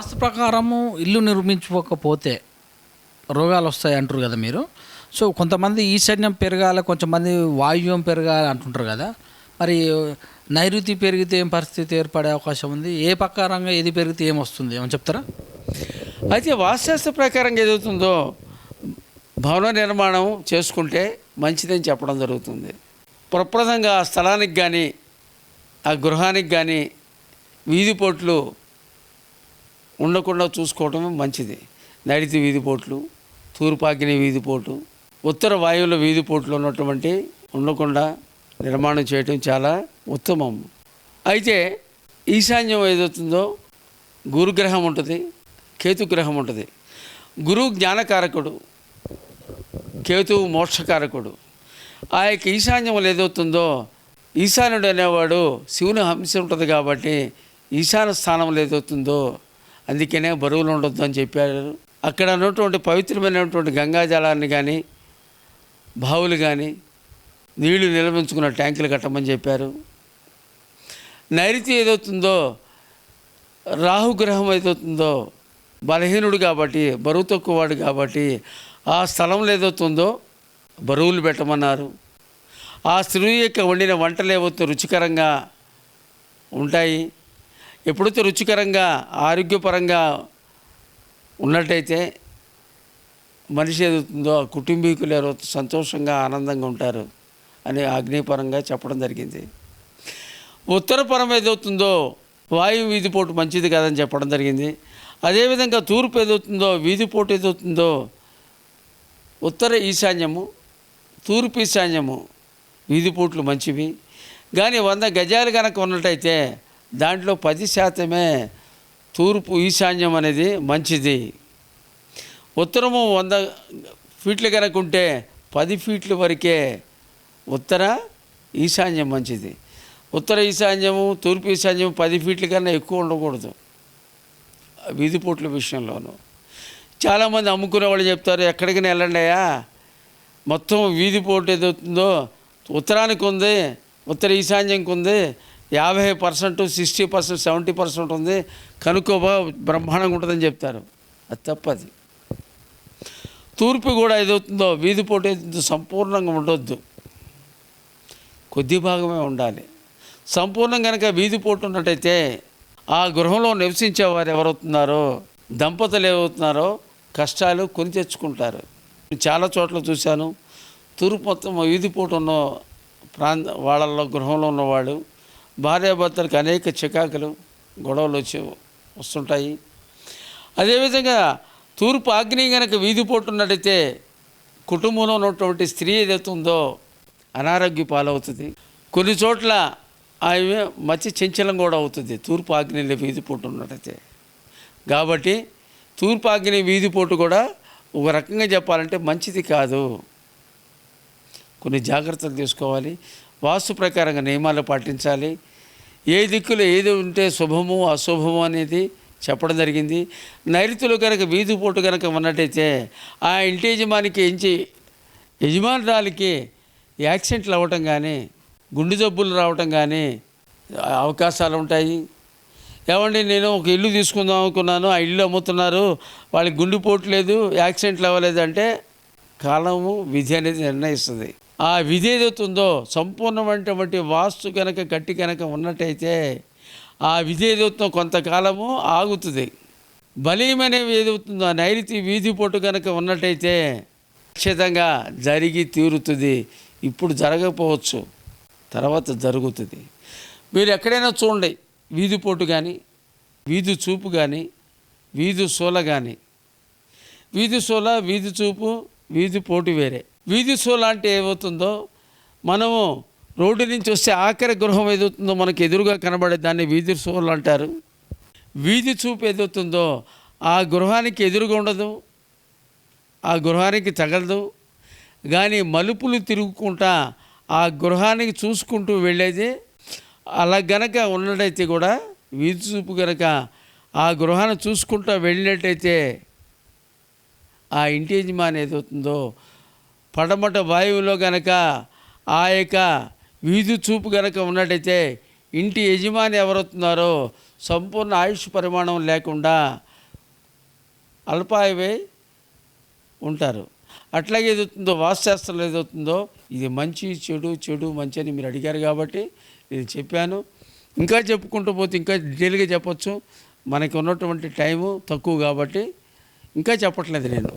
వాస్తు ప్రకారము ఇల్లు నిర్మించుకోకపోతే రోగాలు వస్తాయి అంటారు కదా మీరు. సో కొంతమంది ఈశాన్యం పెరగాలి కొంతమంది వాయువ్యం పెరగాలి అంటుంటారు కదా. మరి నైరుతి పెరిగితే ఏం పరిస్థితి ఏర్పడే అవకాశం ఉంది? ఏ ప్రకారంగా ఏది పెరిగితే ఏమొస్తుంది ఏమని చెప్తారా? అయితే వాస్తుశాస్త్ర ప్రకారంగా ఏదవుతుందో భవన నిర్మాణం చేసుకుంటే మంచిదని చెప్పడం జరుగుతుంది. ప్రప్రదంగా ఆ స్థలానికి కానీ ఆ గృహానికి కానీ వీధిపోట్లు ఉండకుండా చూసుకోవటమే మంచిది. నడితి వీధిపోట్లు తూర్పాకిని వీధిపోటు ఉత్తర వాయువుల వీధిపోట్లు ఉన్నటువంటి ఉండకుండా నిర్మాణం చేయటం చాలా ఉత్తమం. అయితే ఈశాన్యం ఏదవుతుందో గురుగ్రహం ఉంటుంది కేతుగ్రహం ఉంటుంది. గురువు జ్ఞానకారకుడు కేతువు మోక్షకారకుడు. ఆ యొక్క ఈశాన్యం ఏదవుతుందో ఈశాన్యుడు అనేవాడు శివుని హంస ఉంటుంది కాబట్టి ఈశాన స్థానం ఏదవుతుందో అందుకనే బరువులు ఉండొద్దు అని చెప్పారు. అక్కడ ఉన్నటువంటి పవిత్రమైనటువంటి గంగా జలాన్ని కానీ బావులు కానీ నీళ్ళు నిలవించుకున్న ట్యాంకులు కట్టమని చెప్పారు. నైరుతి ఏదవుతుందో రాహుగ్రహం ఏదవుతుందో బలహీనుడు కాబట్టి బరువు తక్కువవాడు కాబట్టి ఆ స్థలంలో ఏదవుతుందో బరువులు పెట్టమన్నారు. ఆ స్త్రీ యొక్క వండిన వంటలు ఏవైతే రుచికరంగా ఉంటాయి ఎప్పుడైతే రుచికరంగా ఆరోగ్యపరంగా ఉన్నట్టయితే మనిషి ఏదవుతుందో ఆ కుటుంబీకులు ఎవరో సంతోషంగా ఆనందంగా ఉంటారు అని ఆగ్నేయపరంగా చెప్పడం జరిగింది. ఉత్తరపరం ఏదవుతుందో వాయు వీధిపోటు మంచిది కాదని చెప్పడం జరిగింది. అదేవిధంగా తూర్పు ఏదవుతుందో వీధిపోటు ఏదవుతుందో ఉత్తర ఈశాన్యము తూర్పు ఈశాన్యము వీధిపోట్లు మంచివి. కానీ వంద గజాలు కనుక ఉన్నట్టయితే దాంట్లో పది శాతమే తూర్పు ఈశాన్యం అనేది మంచిది. ఉత్తరము వంద ఫీట్లు కనుక ఉంటే పది ఫీట్ల వరకే ఉత్తర ఈశాన్యం మంచిది. ఉత్తర ఈశాన్యము తూర్పు ఈశాన్యం పది ఫీట్ల కన్నా ఎక్కువ ఉండకూడదు. వీధిపోట్ల విషయంలోనూ. చాలామంది అమ్ముకునే వాళ్ళు చెప్తారు ఎక్కడికి వెళ్ళండియా మొత్తం మొత్తం వీధిపోటు ఏదవుతుందో ఉత్తరానికి ఉంది ఉత్తర ఈశాన్యంకి ఉంది యాభై percent sixty percent seventy percent ఉంది కనుక్కోబా బ్రహ్మాండంగా ఉంటుందని చెప్తారు. అది తప్పది. తూర్పు కూడా ఏదవుతుందో వీధిపోటు ఏదవుతుందో సంపూర్ణంగా ఉండొద్దు. కొద్ది భాగమే ఉండాలి. సంపూర్ణంగా కనుక వీధిపోటు ఉన్నట్టయితే ఆ గృహంలో నివసించే వారు ఎవరవుతున్నారో దంపతులు ఏమవుతున్నారో కష్టాలు కొని తెచ్చుకుంటారు. చాలా చోట్ల చూశాను. తూర్పు మొత్తం వీధిపోటు ఉన్న ప్రాంత వాళ్ళల్లో గృహంలో ఉన్నవాళ్ళు భార్యాభర్తలకు అనేక చికాకులు గొడవలు వచ్చి వస్తుంటాయి. అదేవిధంగా తూర్పు ఆగ్నేయం కనుక వీధి పోటున్నట్టయితే కుటుంబంలో ఉన్నటువంటి స్త్రీ ఏదైతే ఉందో అనారోగ్య పాలవుతుంది. కొన్ని చోట్ల ఆమె మత్స్య చంచలం కూడా అవుతుంది తూర్పు ఆగ్నేయంలో వీధిపోటు ఉన్నట్టయితే కాబట్టి తూర్పు ఆగ్నేయ వీధిపోటు కూడా ఒక రకంగా చెప్పాలంటే మంచిది కాదు. కొన్ని జాగ్రత్తలు తీసుకోవాలి. వాస్తు ప్రకారంగా నియమాలు పాటించాలి. ఏ దిక్కులో ఏది ఉంటే శుభము అశుభము అనేది చెప్పడం జరిగింది. నైరుతులు కనుక వీధి పోటు కనుక ఉన్నట్టయితే ఆ ఇంటి యజమానికి ఎంచి యజమానురాలకి యాక్సిడెంట్లు అవ్వటం కానీ గుండె జబ్బులు రావటం కానీ అవకాశాలు ఉంటాయి. ఏమండి నేను ఒక ఇల్లు తీసుకుందాం అనుకున్నాను. ఆ ఇల్లు అమ్ముతున్నారు. వాళ్ళకి గుండెపోటు లేదు యాక్సిడెంట్లు అవ్వలేదు అంటే కాలము విధి అనేది నిర్ణయిస్తుంది. ఆ విధి ఏదవుతుందో సంపూర్ణమైనటువంటి వాస్తు కనుక గట్టి కనుక ఉన్నట్టయితే ఆ విధి ఏదవుతుందో కొంతకాలము ఆగుతుంది. బలీయం అనేవి ఏదవుతుందో ఆ నైరుతి వీధి పొట్టు కనుక ఉన్నట్టయితే ఖచ్చితంగా జరిగి తీరుతుంది. ఇప్పుడు జరగకపోవచ్చు. తర్వాత జరుగుతుంది. మీరు ఎక్కడైనా చూడండి వీధి పోటు కానీ వీధి చూపు కానీ వీధి సోల కానీ వీధి సోల వీధి చూపు వీధి పోటు వేరే. వీధి సోల అంటే ఏమవుతుందో మనము రోడ్డు నుంచి వస్తే ఆఖరి గృహం ఏదవుతుందో మనకు ఎదురుగా కనబడే దాన్ని వీధి షోలు అంటారు. వీధి చూపు ఏదవుతుందో ఆ గృహానికి ఎదురుగా ఉండదు ఆ గృహానికి తగలదు. కానీ మలుపులు తిరుగుకుంటా ఆ గృహానికి చూసుకుంటూ వెళ్ళేది అలా గనక ఉన్నట్టయితే కూడా వీధి చూపు గనక ఆ గృహాన్ని చూసుకుంటూ వెళ్ళినట్టయితే ఆ ఇంటి యజమాని ఏదవుతుందో పడమట వాయువులో గనక ఆ యొక్క వీధి చూపు గనక ఉన్నట్టయితే ఇంటి యజమాని ఎవరవుతున్నారో సంపూర్ణ ఆయుష్ పరిమాణం లేకుండా అల్పాయువై ఉంటారు. అట్లాగే ఏదవుతుందో వాస్తుశాస్త్రంలో ఏదవుతుందో ఇది మంచి చెడు చెడు మంచి అని మీరు అడిగారు కాబట్టి నేను చెప్పాను. ఇంకా చెప్పుకుంటూ పోతే ఇంకా డీటెయిల్గా చెప్పచ్చు. మనకి ఉన్నటువంటి టైము తక్కువ కాబట్టి ఇంకా చెప్పట్లేదు నేను.